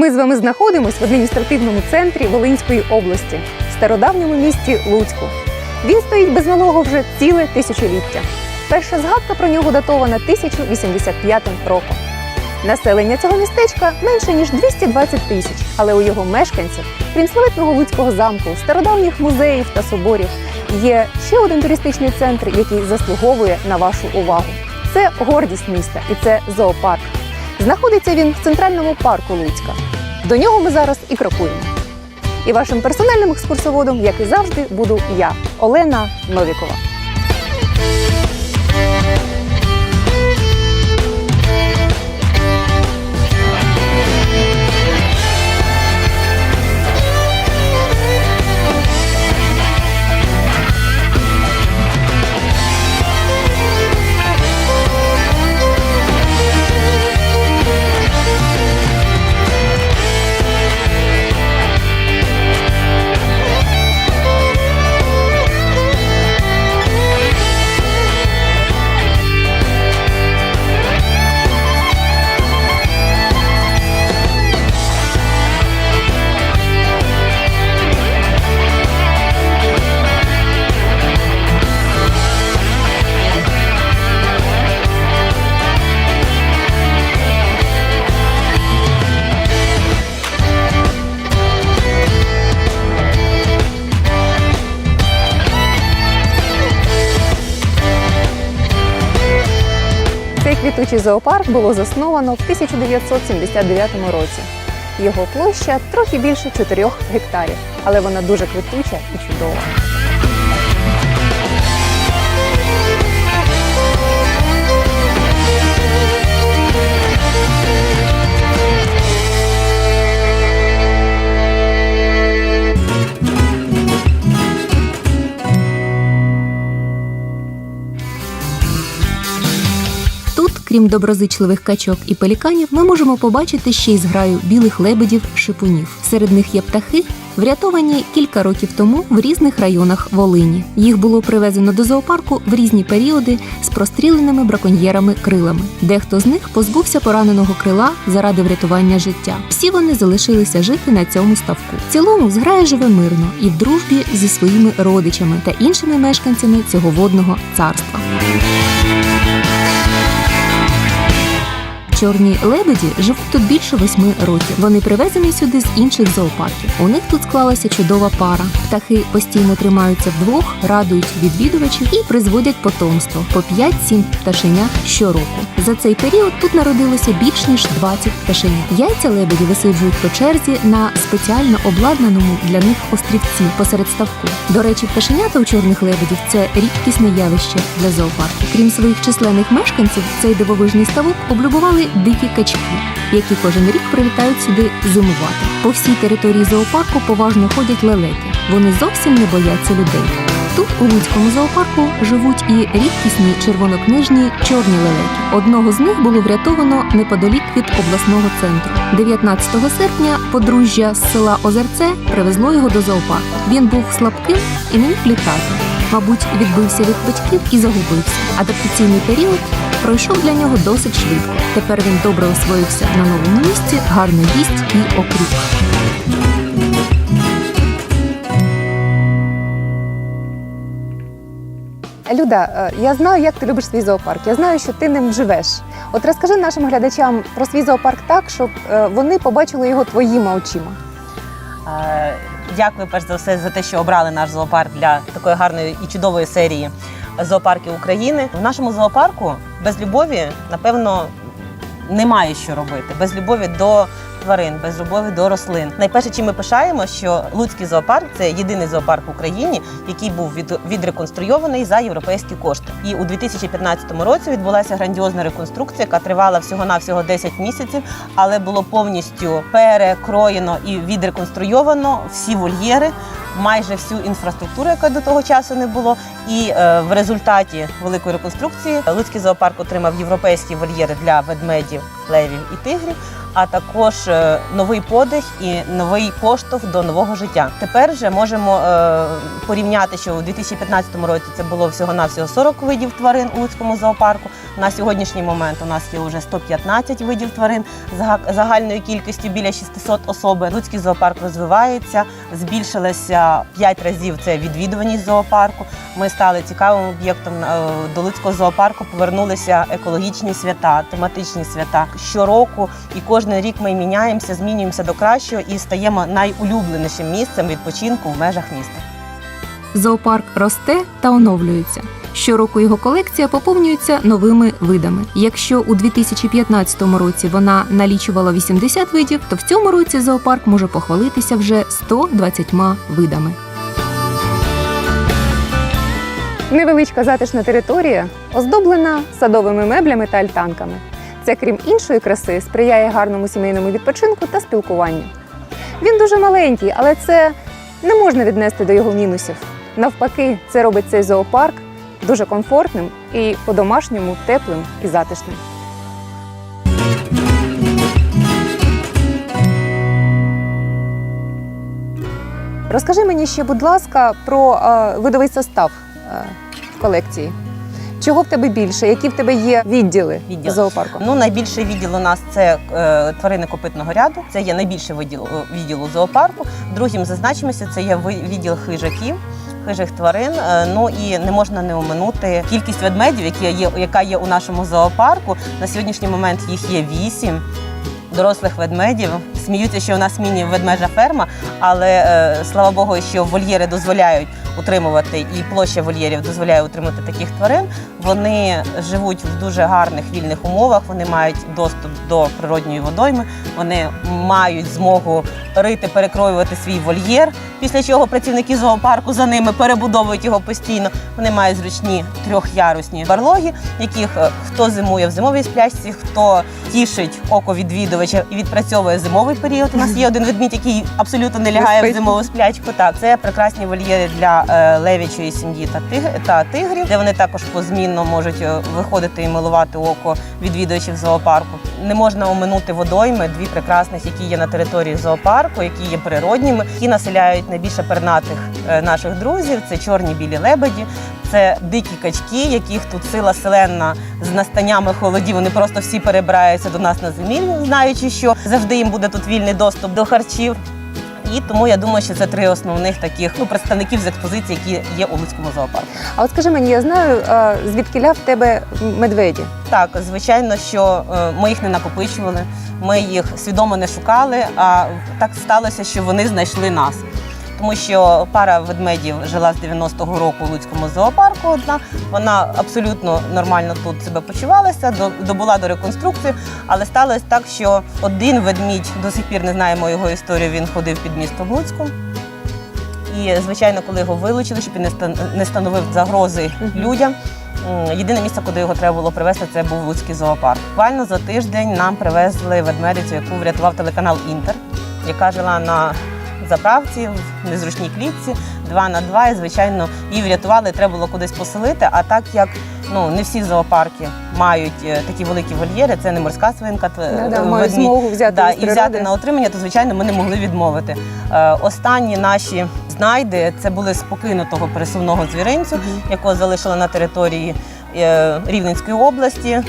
ми з вами знаходимося в адміністративному центрі Волинської області, стародавньому місті Луцьку. Він стоїть без малого вже ціле тисячоліття. Перша згадка про нього датована 1085 роком. Населення цього містечка менше ніж 220 тисяч, але у його мешканців, крім славетного Луцького замку, стародавніх музеїв та соборів, є ще один туристичний центр, який заслуговує на вашу увагу. Це гордість міста і це зоопарк. Знаходиться він в центральному парку Луцька. До нього ми зараз і крокуємо. І вашим персональним екскурсоводом, як і завжди, буду я, Олена Новікова. Квітучий зоопарк було засновано в 1979 році. Його площа трохи більше 4 гектарів, але вона дуже квітуча і чудова. Крім доброзичливих качок і пеліканів, ми можемо побачити ще й зграю білих лебедів шипунів. Серед них є птахи, врятовані кілька років тому в різних районах Волині. Їх було привезено до зоопарку в різні періоди з простріленими браконьєрами крилами. Дехто з них позбувся пораненого крила заради врятування життя. Всі вони залишилися жити на цьому ставку. В цілому зграя живе мирно і в дружбі зі своїми родичами та іншими мешканцями цього водного царства. Чорні лебеді живуть тут більше восьми років. Вони привезені сюди з інших зоопарків. У них тут склалася чудова пара. Птахи постійно тримаються вдвох, радують відвідувачів і призводять потомство по 5-7 пташенят щороку. За цей період тут народилося більш ніж 20 пташенят. Яйця лебеді висиджують по черзі на спеціально обладнаному для них острівці посеред ставку. До речі, пташенята у чорних лебедів це рідкісне явище для зоопарку. Крім своїх численних мешканців, цей дивовижний ставок облюбували дикі качки, які кожен рік прилітають сюди зимувати. По всій території зоопарку поважно ходять лелеки. Вони зовсім не бояться людей. Тут у Луцькому зоопарку живуть і рідкісні червонокнижні чорні лелеки. Одного з них було врятовано неподалік від обласного центру. 19 серпня подружжя з села Озерце привезло його до зоопарку. Він був слабким і не міг літати. Мабуть, відбився від батьків і загубився. Адаптаційний період пройшов для нього досить швидко. Тепер він добре освоївся на новому місці, гарно їсть і окріп. Люда, е, я знаю, як ти любиш свій зоопарк. Я знаю, що ти ним живеш. От розкажи нашим глядачам про свій зоопарк так, щоб е, вони побачили його твоїми очима. Дякую перш за все за те, що обрали наш зоопарк для такої гарної і чудової серії зоопарків України. В нашому зоопарку без любові, напевно, немає що робити. Без любові до тварин, без любові до рослин. Найперше, чим ми пишаємо, що Луцький зоопарк це єдиний зоопарк в Україні, який був від, відреконструйований за європейські кошти. І у 2015 році відбулася грандіозна реконструкція, яка тривала всього-навсього 10 місяців, але було повністю перекроєно і відреконструйовано всі вольєри. Майже всю інфраструктуру, яка до того часу не було, і е, в результаті великої реконструкції Луцький зоопарк отримав європейські вольєри для ведмедів, левів і тигрів. А також е, новий подих і новий поштовх до нового життя. Тепер вже можемо е, порівняти, що у 2015 році це було всього навсього 40 видів тварин у Луцькому зоопарку. На сьогоднішній момент у нас є вже 115 видів тварин зага- загальною кількістю біля 600 особин. Луцький зоопарк розвивається, збільшилося 5 разів це відвідуваність зоопарку. Ми стали цікавим об'єктом Е, до Луцького зоопарку. Повернулися екологічні свята, тематичні свята. Щороку і кожен рік ми міняємося, змінюємося до кращого і стаємо найулюбленішим місцем відпочинку в межах міста. Зоопарк росте та оновлюється. Щороку його колекція поповнюється новими видами. Якщо у 2015 році вона налічувала 80 видів, то в цьому році зоопарк може похвалитися вже 120 видами. Невеличка затишна територія, оздоблена садовими меблями та альтанками. Це, крім іншої краси, сприяє гарному сімейному відпочинку та спілкуванню. Він дуже маленький, але це не можна віднести до його мінусів. Навпаки, це робить цей зоопарк дуже комфортним і по-домашньому теплим і затишним. Розкажи мені ще, будь ласка, про е, видовий состав е, колекції. Чого в тебе більше? Які в тебе є відділи Відділи. зоопарку? Ну, найбільший відділ у нас це е, тварини копитного ряду. Це є найбільший відділ відділу зоопарку. Другим зазначимося, це є відділ хижаків. Хижих тварин, Е, ну і не можна не оминути кількість ведмедів, які є, яка є у нашому зоопарку. На сьогоднішній момент їх є вісім дорослих ведмедів. Сміються, що у нас міні-ведмежа ферма, але е, слава Богу, що вольєри дозволяють утримувати, і площа вольєрів дозволяє утримати таких тварин. Вони живуть в дуже гарних вільних умовах. Вони мають доступ до природньої водойми. Вони мають змогу рити, перекроювати свій вольєр. Після чого працівники зоопарку за ними перебудовують його постійно. Вони мають зручні трьохярусні барлоги, яких е, хто зимує в зимовій сплячці, хто тішить око відвідувача і відпрацьовує зимовий період. У нас є один ведмідь, який абсолютно не лягає в зимову сплячку. Так, це прекрасні вольєри для е, левічої сім'ї та тиг- та тигрів, де вони також позмінно можуть е, виходити і милувати око відвідувачів зоопарку. Не можна оминути водойми, дві прекрасних, які є на території зоопарку, які є природніми, які населяють найбільше пернатих е, наших друзів. Це чорні білі лебеді. Це дикі качки, яких тут сила селенна з настаннями холодів. Вони просто всі перебираються до нас на землю, знаючи, що завжди їм буде тут вільний доступ до харчів. І тому я думаю, що це три основних таких ну, представників з експозиції, які є у Луцькому зоопарку. А от скажи мені, я знаю, звідки в тебе медведі. Так, звичайно, що е, ми їх не накопичували, ми їх свідомо не шукали, а так сталося, що вони знайшли нас. Тому що пара ведмедів жила з 90-го року у Луцькому зоопарку. Одна вона абсолютно нормально тут себе почувалася, до- добула до реконструкції, але сталося так, що один ведмідь до сих пір не знаємо його історію. Він ходив під містом Луцьку. І, звичайно, коли його вилучили, щоб він не становив загрози людям. Єдине місце, куди його треба було привезти, це був Луцький зоопарк. Буквально за тиждень нам привезли ведмедицю, яку врятував телеканал Інтер, яка жила на заправці в незручній клітці, два на два. І, звичайно, її врятували, треба було кудись поселити. А так як ну не всі зоопарки мають е, такі великі вольєри, це не морська свинка, т- Да-да, е, змогу взяти Да, і взяти на отримання, то звичайно ми не могли відмовити. Е, останні наші знайди це були з покинутого пересувного звіринцю, якого залишили на території Рівненської області.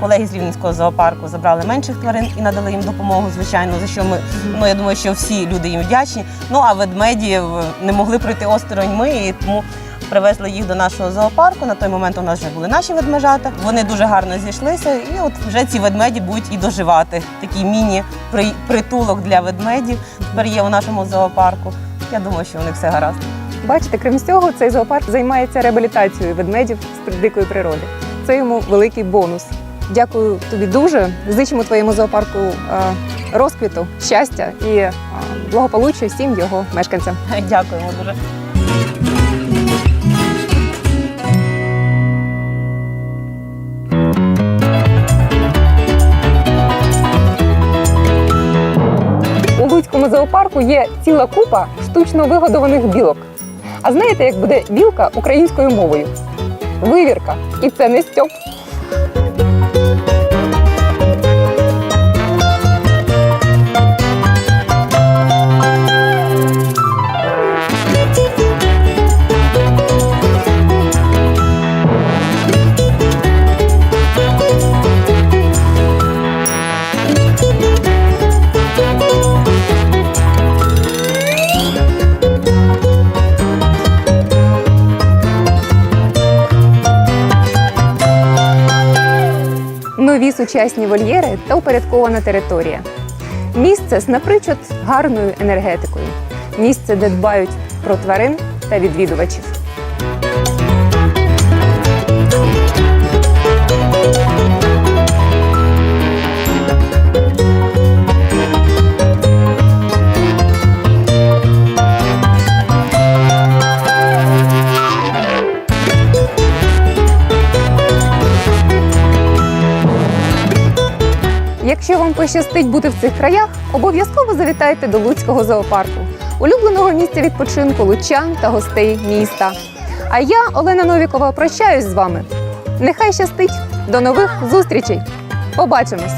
Колеги з Рівненського зоопарку забрали менших тварин і надали їм допомогу, звичайно, за що ми ну я думаю, що всі люди їм вдячні. Ну а ведмедів не могли пройти осторонь ми, і тому привезли їх до нашого зоопарку. На той момент у нас вже були наші ведмежата. Вони дуже гарно зійшлися, і от вже ці ведмеді будуть і доживати. Такий міні-притулок для ведмедів тепер є у нашому зоопарку. Я думаю, що у них все гаразд. Бачите, крім цього, цей зоопарк займається реабілітацією ведмедів з дикої природи. Це йому великий бонус. Дякую тобі дуже. Зичимо твоєму зоопарку е, розквіту, щастя і е, благополуччя всім його мешканцям. Дякуємо дуже. У Луцькому зоопарку є ціла купа штучно вигодованих білок. А знаєте, як буде білка українською мовою? Вивірка. І це не стьоп. Нові сучасні вольєри та упорядкована територія. Місце з напричуд гарною енергетикою. Місце, де дбають про тварин та відвідувачів. Пощастить бути в цих краях, обов'язково завітайте до Луцького зоопарку, улюбленого місця відпочинку лучан та гостей міста. А я, Олена Новікова, прощаюсь з вами. Нехай щастить! До нових зустрічей! Побачимось!